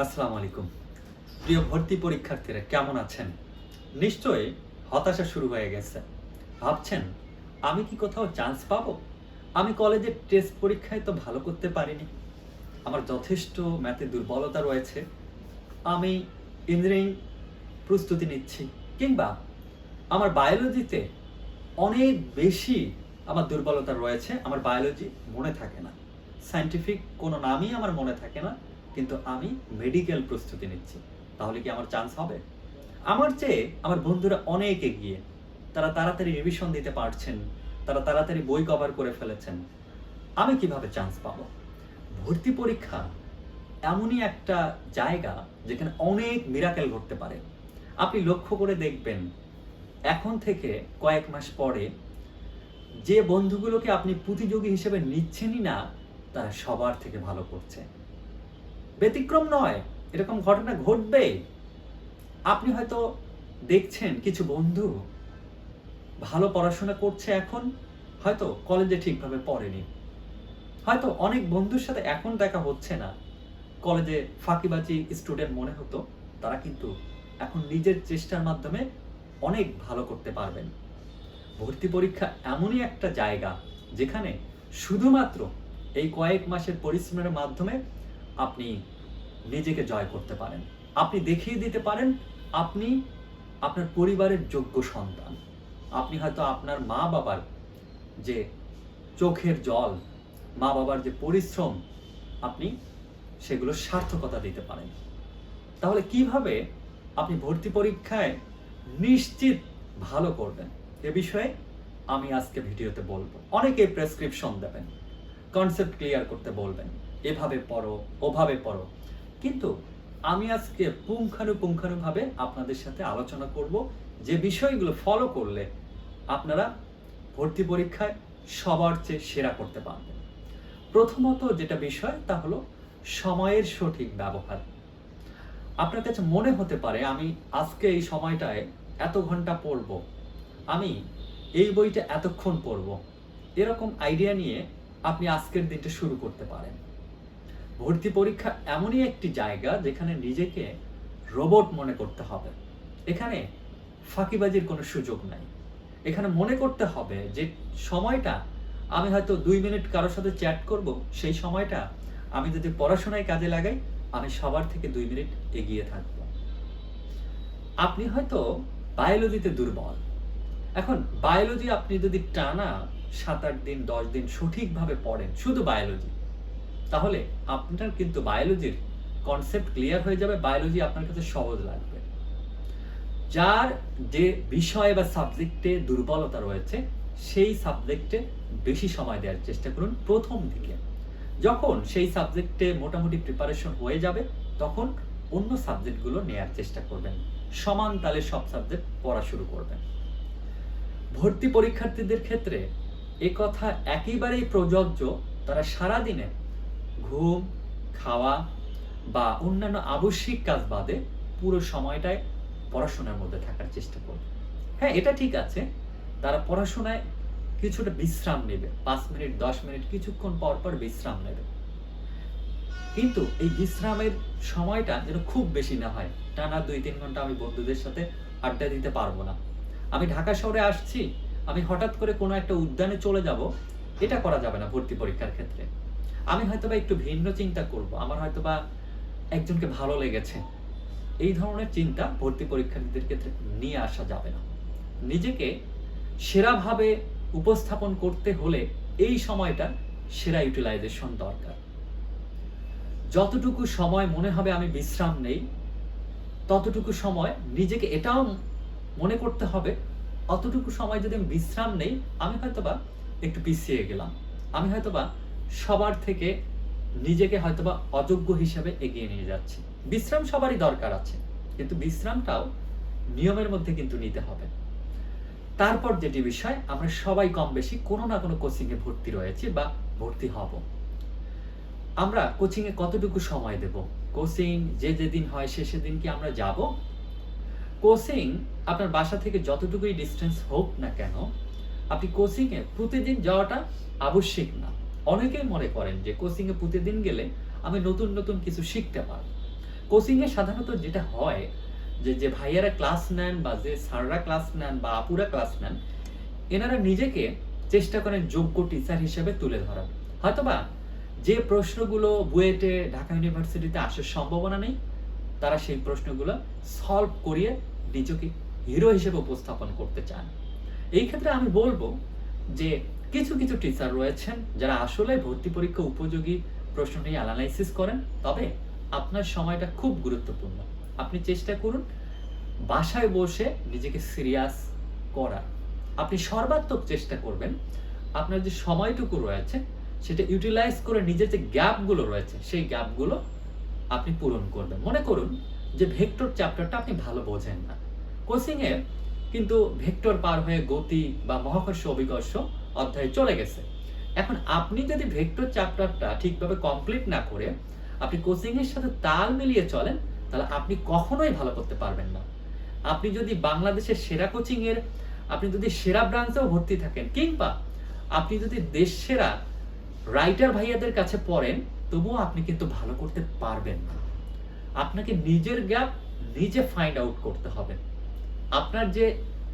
আসসালামু আলাইকুম। প্রিয় ভর্তি পরীক্ষার্থীরা, কেমন আছেন? নিশ্চয়ই হতাশা শুরু হয়ে গেছে। ভাবছেন, আমি কি কোথাও চান্স পাবো? আমি কলেজের টেস্ট পরীক্ষায় তো ভালো করতে পারিনি। আমার যথেষ্ট ম্যাথে দুর্বলতা রয়েছে। আমি ইঞ্জিনিয়ারিং প্রস্তুতি নিচ্ছি, কিংবা আমার বায়োলজিতে অনেক বেশি আমার দুর্বলতা রয়েছে। আমার বায়োলজি মনে থাকে না। সায়েন্টিফিক কোনো নামই আমার মনে থাকে না। কিন্তু আমি মেডিকেল প্রস্তুতি নিচ্ছি। তাহলে কি আমার চান্স হবে? আমার চেয়ে আমার বন্ধুরা অনেক এগিয়ে। তারা তাড়াতাড়ি রিভিশন দিতে পারছেন, তারা তাড়াতাড়ি বই কভার করে ফেলেছেন। আমি কীভাবে চান্স পাবো? ভর্তি পরীক্ষা এমনই একটা জায়গা যেখানে অনেক মিরাকেল ঘটতে পারে। আপনি লক্ষ্য করে দেখবেন, এখন থেকে কয়েক মাস পরে যে বন্ধুগুলোকে আপনি প্রতিযোগী হিসেবে নিচ্ছেনই না, তারা সবার থেকে ভালো করছে। ব্যতিক্রম নয়, এরকম ঘটনা ঘটবে। আপনি হয়তো দেখছেন কিছু বন্ধু ভালো পড়াশোনা করছে এখন, হয়তো কলেজে ঠিকভাবে পড়েনি। হয়তো অনেক বন্ধুর সাথে এখন দেখা হচ্ছে না। কলেজে ফাঁকিবাজি স্টুডেন্ট মনে হতো, তারা কিন্তু এখন নিজের চেষ্টার মাধ্যমে অনেক ভালো করতে পারবেন। ভর্তি পরীক্ষা এমনই একটা জায়গা যেখানে শুধুমাত্র এই কয়েক মাসের পরিশ্রমের মাধ্যমে আপনি নিজেকে জয় করতে পারেন। আপনি দেখিয়ে দিতে পারেন, আপনি আপনার পরিবারের যোগ্য সন্তান। আপনি হয়তো আপনার মা বাবার যে চোখের জল, মা বাবার যে পরিশ্রম, আপনি সেগুলো সার্থকতা দিতে পারেন। তাহলে কীভাবে আপনি ভর্তি পরীক্ষায় নিশ্চিত ভালো করবেন? এ বিষয়ে আমি আজকে ভিডিওতে বলব। অনেকে প্রেসক্রিপশন দেবেন কনসেপ্ট ক্লিয়ার করতে বলবেন, এভাবে পড়ো, ওভাবে পড়ো। কিন্তু আমি আজকে পুঙ্খানুপুঙ্খানুভাবে আপনাদের সাথে আলোচনা করব যে বিষয়গুলো ফলো করলে আপনারা ভর্তি পরীক্ষায় সবার চেয়ে সেরা করতে পারবেন। প্রথমত যেটা বিষয় তা হলো সময়ের সঠিক ব্যবহার। আপনার কাছে মনে হতে পারে আমি আজকে এই সময়টায় এত ঘণ্টা পড়ব, আমি এই বইটা এতক্ষণ পড়ব, এরকম আইডিয়া নিয়ে আপনি আজকের দিনটা শুরু করতে পারেন। ভর্তি পরীক্ষা এমনই একটি জায়গা যেখানে নিজেকে রোবট মনে করতে হবে। এখানে ফাঁকিবাজির কোনো সুযোগ নাই। এখানে মনে করতে হবে যে সময়টা আমি হয়তো দুই মিনিট কারোর সাথে চ্যাট করব, সেই সময়টা আমি যদি পড়াশোনায় কাজে লাগাই, আমি সবার থেকে দুই মিনিট এগিয়ে থাকব। আপনি হয়তো বায়োলজিতে দুর্বল। এখন বায়োলজি আপনি যদি টানা সাত আট দিন, দশ দিন সঠিকভাবে পড়েন, শুধু বায়োলজি তাহলে আপনার কিন্তু বায়োলজির কনসেপ্ট ক্লিয়ার হয়ে যাবে বায়োলজি আপনার কাছে সহজ লাগবে। যার যে বিষয় বা সাবজেক্টে দুর্বলতা রয়েছে, সেই সাবজেক্টে বেশি সময় দেওয়ার চেষ্টা করুন প্রথম দিকে। যখন সেই সাবজেক্টে মোটামুটি প্রিপারেশন হয়ে যাবে, তখন অন্য সাবজেক্টগুলো নেয়ার চেষ্টা করবেন। সমান তালে সব সাবজেক্ট পড়া শুরু করবেন। ভর্তি পরীক্ষার্থীদের ক্ষেত্রে এ কথা একেবারেই প্রযোজ্য, তারা সারাদিনে ঘুম, খাওয়া বা অন্যান্য আবশ্যিক কাজ বাদে পুরো সময়টায় পড়াশোনার মধ্যে থাকার চেষ্টা করবে। হ্যাঁ এটা ঠিক আছে। তারা পড়াশোনায় কিছুটা বিশ্রাম নেবে। পাঁচ মিনিট, দশ মিনিট কিছুক্ষণ পর পর বিশ্রাম নেবে। কিন্তু এই বিশ্রামের সময়টা যেন খুব বেশি না হয়। টানা দুই, তিন ঘণ্টা আমি বন্ধুদের সাথে আড্ডা দিতে পারব না। আমি ঢাকা শহরে আসছি। আমি হঠাৎ করে কোনো একটা উদ্যানে চলে যাব। এটা করা যাবে না ভর্তি পরীক্ষার ক্ষেত্রে। আমি হয়তোবা একটু ভিন্ন চিন্তা করব। আমার হয়তোবা একজনকে ভালো লেগেছে। এই ধরনের চিন্তা ভর্তি পরীক্ষার্থীদের ক্ষেত্রে নিয়ে আসা যাবে না। নিজেকে সেরাভাবে উপস্থাপন করতে হলে এই সময়টা সেরা ইউটিলাইজেশন দরকার। যতটুকু সময় মনে হবে আমি বিশ্রাম নেই, ততটুকু সময় নিজেকে এটাও মনে করতে হবে, অতটুকু সময় যদি আমি বিশ্রাম নেই, আমি হয়তোবা একটু পিছিয়ে গেলাম। আমি হয়তোবা সবার থেকে নিজেকে হয়তোবা অযোগ্য হিসেবে এগিয়ে নিয়ে যাচ্ছি। বিশ্রাম সবারই দরকার আছে, কিন্তু বিশ্রামটাও নিয়মের মধ্যে কিন্তু নিতে হবে। তারপর যেটি বিষয়, আমরা সবাই কম বেশি কোনো না কোনো কোচিংয়ে ভর্তি রয়েছে বা ভর্তি হব। আমরা কোচিংয়ে কতটুকু সময় দেব? কোচিং যে যেদিন হয় সে সেদিন কি আমরা যাব? কোচিং আপনার বাসা থেকে যতটুকুই ডিস্টেন্স হোক না কেন, আপনি কোচিংয়ে প্রতিদিন যাওয়াটা আবশ্যিক না। অনেকেই মনে করেন যে কোচিংয়ে প্রতিদিন গেলে আমি নতুন নতুন কিছু শিখতে পারব। কোচিংয়ে সাধারণত যেটা হয়, যে যে ভাইয়ারা ক্লাস নেন বা যে স্যাররা ক্লাস নেন বা আপুরা ক্লাস নেন, এনারা নিজেকে চেষ্টা করেন যোগ্য টিচার হিসেবে তুলে ধরার। হয়তোবা যে প্রশ্নগুলো বুয়েটে, ঢাকা ইউনিভার্সিটিতে আসার সম্ভাবনা নেই, তারা সেই প্রশ্নগুলো সলভ করিয়ে নিজেকে হিরো হিসেবে উপস্থাপন করতে চান। এই ক্ষেত্রে আমি বলব যে কিছু কিছু টিচার রয়েছেন যারা আসলে ভর্তি পরীক্ষা উপযোগী প্রশ্ন নিয়ে অ্যানালাইসিস করেন, তবে আপনার সময়টা খুব গুরুত্বপূর্ণ। আপনি চেষ্টা করুন বাসায় বসে নিজেকে সিরিয়াস করার। আপনি সর্বাত্মক চেষ্টা করবেন আপনার যে সময়টুকু রয়েছে, সেটা ইউটিলাইজ করে নিজের যে গ্যাপগুলো রয়েছে, সেই গ্যাপগুলো আপনি পূরণ করবেন। মনে করুন যে ভেক্টর চ্যাপ্টারটা আপনি ভালো বোঝেন না। কোচিংয়ে কিন্তু ভেক্টর পার হয়ে গতি বা মহাকর্ষ অভিকর্ষ অধ্যায়ে চলে গেছে। এখন আপনি যদি ভেক্টর চ্যাপ্টারটা ঠিকভাবে কমপ্লিট না করে আপনি কোচিং এর সাথে তাল মিলিয়ে চলেন, তাহলে আপনি কখনোই ভালো করতে পারবেন না। আপনি যদি বাংলাদেশের সেরা কোচিং এর, আপনি যদি সেরা ব্রাঞ্চেও ভর্তি থাকেন, কিংবা আপনি যদি দেশ সেরা রাইটার ভাইয়াদের কাছে পড়েন, তবুও আপনি কিন্তু ভালো করতে পারবেন না। আপনাকে নিজের গ্যাপ নিজে ফাইন্ড আউট করতে হবে। আপনার যে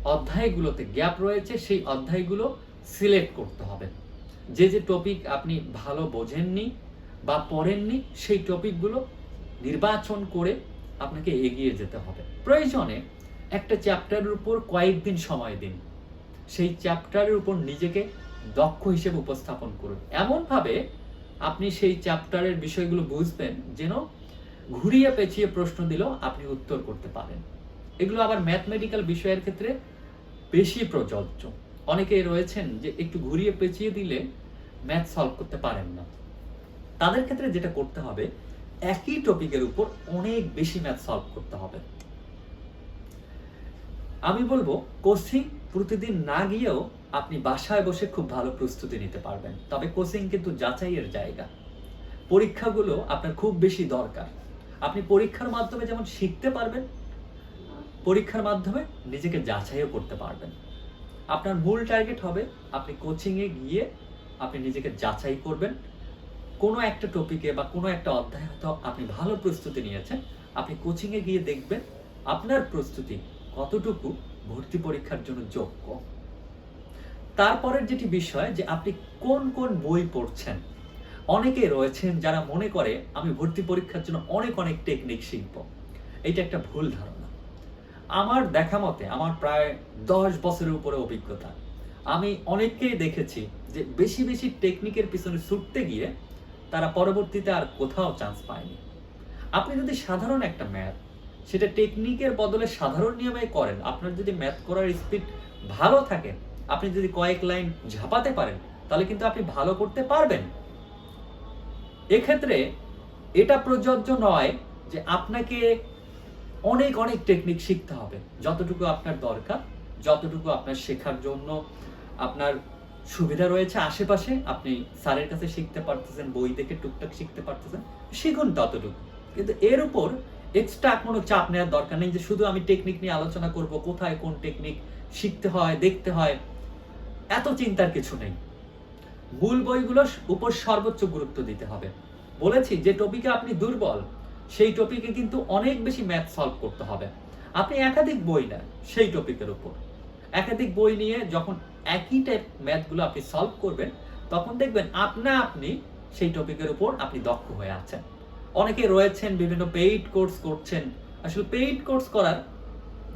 অধ্যায়গুলোতে গ্যাপ রয়েছে, সেই অধ্যায়গুলো সিলেক্ট করতে হবে। যে যে টপিক আপনি ভালো বোঝেননি বা পড়েননি, সেই টপিকগুলো নির্বাচন করে আপনাকে এগিয়ে যেতে হবে। প্রয়োজনে একটা চ্যাপ্টারের উপর কয়েকদিন সময় দিন। সেই চ্যাপ্টারের উপর নিজেকে দক্ষ হিসেবে উপস্থাপন করুন। এমনভাবে আপনি সেই চ্যাপ্টারের বিষয়গুলো বুঝবেন যেন ঘুরিয়ে পেঁচিয়ে প্রশ্ন দিলেও আপনি উত্তর করতে পারেন। এগুলো আবার ম্যাথমেটিক্যাল বিষয়ের ক্ষেত্রে বেশি প্রযোজ্য। অনেকে রয়েছেন যে একটু ঘুরিয়ে পেঁচিয়ে দিলে ম্যাথ সলভ করতে পারেন না। তাদের ক্ষেত্রে যেটা করতে হবে, একই টপিকের উপর অনেক বেশি ম্যাথ সলভ করতে হবে। আমি বলব কোচিং প্রতিদিন না গিয়েও আপনি বাসায় বসে খুব ভালো প্রস্তুতি নিতে পারবেন। তবে কোচিং কিন্তু যাচাইয়ের জায়গা। পরীক্ষাগুলো আপনার খুব বেশি দরকার। আপনি পরীক্ষার মাধ্যমে যেমন শিখতে পারবেন, পরীক্ষার মাধ্যমে নিজেকে যাচাইও করতে পারবেন। আপনার মূল টার্গেট হবে আপনি কোচিংয়ে গিয়ে আপনি নিজেকে যাচাই করবেন। কোনো একটা টপিকে বা কোনো একটা অধ্যায় হয়তো আপনি ভালো প্রস্তুতি নিয়েছেন। আপনি কোচিংয়ে গিয়ে দেখবেন আপনার প্রস্তুতি কতটুকু ভর্তি পরীক্ষার জন্য যোগ্য। তারপরের যেটি বিষয় যে আপনি কোন কোন বই পড়ছেন? অনেকে রয়েছেন যারা মনে করে, আমি ভর্তি পরীক্ষার জন্য অনেক অনেক টেকনিক শিখব। এটা একটা ভুল ধারণা। আমার দেখা মতে আমার প্রায় দশ বছরের উপরে অভিজ্ঞতা। আমি অনেককেই দেখেছি যে বেশি বেশি টেকনিকের পিছনে ছুটতে গিয়ে তারা পরবর্তীতে আর কোথাও চান্স পায়নি। আপনি যদি সাধারণ একটা ম্যাথ সেটা টেকনিকের বদলে সাধারণ নিয়মে করেন, আপনার যদি ম্যাথ করার স্পিড ভালো থাকে, আপনি যদি কয়েক লাইন ঝাপাতে পারেন, তাহলে কিন্তু আপনি ভালো করতে পারবেন। এক্ষেত্রে এটা প্রযোজ্য নয় যে আপনাকে অনেক অনেক টেকনিক শিখতে হবে। যতটুকু আপনার দরকার, যতটুকু আপনার শেখার জন্য আপনার সুবিধা রয়েছে আশেপাশে, আপনি স্যারের কাছে শিখতে পারতেছেন, বই দেখে টুকটাক শিখতে পারতেছেন, শিখুন ততটুকু। কিন্তু এর উপর এক্সট্রা কোনো চাপ নেওয়ার দরকার নেই যে শুধু আমি টেকনিক নিয়ে আলোচনা করব, কোথায় কোন টেকনিক শিখতে হয়, দেখতে হয়, এত চিন্তার কিছু নেই। মূল বইগুলোর উপর সর্বোচ্চ গুরুত্ব দিতে হবে। বলেছি যে টপিকে আপনি দুর্বল সেই টপিকে কিন্তু অনেক বেশি ম্যাথ সলভ করতে হবে। আপনি একাধিক বই নেন সেই টপিকের উপর। একাধিক বই নিয়ে যখন একই টাইপ ম্যাথগুলো আপনি সলভ করবেন, তখন দেখবেন আপনা আপনি সেই টপিকের উপর আপনি দক্ষ হয়ে আছেন। অনেকে রয়েছেন, বিভিন্ন পেইড কোর্স করছেন। আসলে পেইড কোর্স করার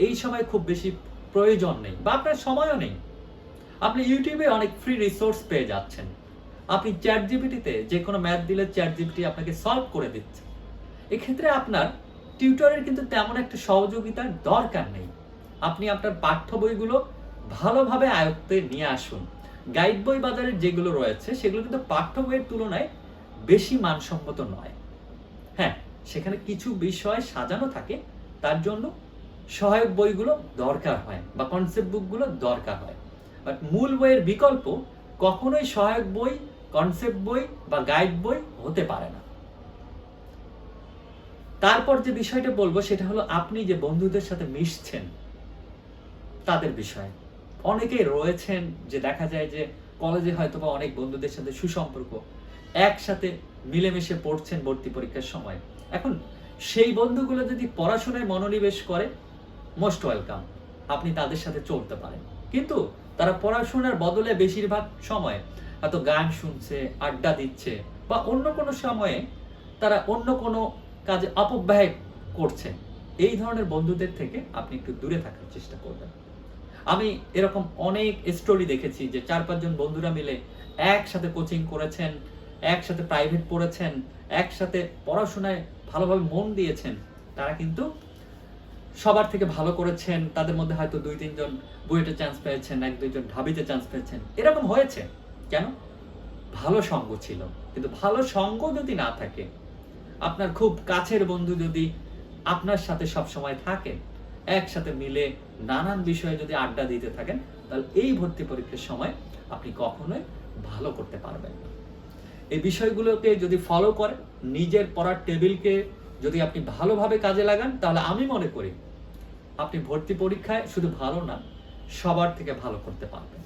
এই সময় খুব বেশি প্রয়োজন নেই বা আপনার সময়ও নেই। আপনি ইউটিউবে অনেক ফ্রি রিসোর্স পেয়ে যাচ্ছেন। আপনি চ্যাট জিপিটিতে যে কোনো ম্যাথ দিলে চ্যাট জিপিটি আপনাকে সলভ করে দিচ্ছে। এক্ষেত্রে আপনার টিউটরের কিন্তু তেমন একটা সহযোগিতার দরকার নেই। আপনি আপনার পাঠ্য বইগুলো ভালোভাবে আয়ত্তে নিয়ে আসুন। গাইড বই বাজারে যেগুলো রয়েছে, সেগুলো কিন্তু পাঠ্য বইয়ের তুলনায় বেশি মানসম্মত নয়। হ্যাঁ সেখানে কিছু বিষয় সাজানো থাকে, তার জন্য সহায়ক বইগুলো দরকার হয় বা কনসেপ্ট বুকগুলো দরকার হয়। বাট মূল বইয়ের বিকল্প কখনোই সহায়ক বই কনসেপ্ট বই বা গাইড বই হতে পারে না। তারপর যে বিষয়টা বলব, সেটা হলো আপনি যে বন্ধুদের সাথে মিশছেন, তাদের বিষয়ে। অনেকেই রয়েছেন যে দেখা যায় যে কলেজে হয়তো বা অনেক বন্ধুদের সাথে সুসম্পর্ক, একসাথে মিলেমিশে পড়ছেন ভর্তি পরীক্ষার সময়। এখন সেই বন্ধুগুলো যদি পড়াশোনায় মনোনিবেশ করে, মোস্ট ওয়েলকাম, আপনি তাদের সাথে চলতে পারেন। কিন্তু তারা পড়াশোনার বদলে বেশিরভাগ সময় হয়তো গান শুনছে, আড্ডা দিচ্ছে, বা অন্য কোনো সময়ে তারা অন্য কোনো কাজে অপব্যয় করছে। এই ধরনের বন্ধুদের থেকে আপনি একটু দূরে থাকার চেষ্টা করবেন। আমি এরকম অনেক স্টোরি দেখেছি যে চার পাঁচজন বন্ধুরা মিলে একসাথে কোচিং করেছেন, একসাথে প্রাইভেট পড়েছেন, একসাথে পড়াশোনায় ভালোভাবে মন দিয়েছেন। তারা কিন্তু সবার থেকে ভালো করেছেন, তাদের মধ্যে হয়তো দুই, তিনজন বুয়েটে চান্স পেয়েছেন, এক, দুইজন ঢাবিতে চান্স পেয়েছেন। এরকম হয়েছে। কেন? ভালো সঙ্গ ছিল। কিন্তু ভালো সঙ্গ যদি না থাকে আপনার খুব কাছের বন্ধু যদি আপনার সাথে সব সময় থাকেন, একসাথে মিলে নানান বিষয়ে যদি আড্ডা দিতে থাকেন, তাহলে এই ভর্তি পরীক্ষার সময় আপনি কখনোই ভালো করতে পারবেন এই বিষয়গুলোকে যদি ফলো করেন, নিজের পড়ার টেবিলকে যদি আপনি ভালোভাবে কাজে লাগান, তাহলে আমি মনে করি আপনি ভর্তি পরীক্ষায় শুধু ভালো না, সবার থেকে ভালো করতে পারবেন।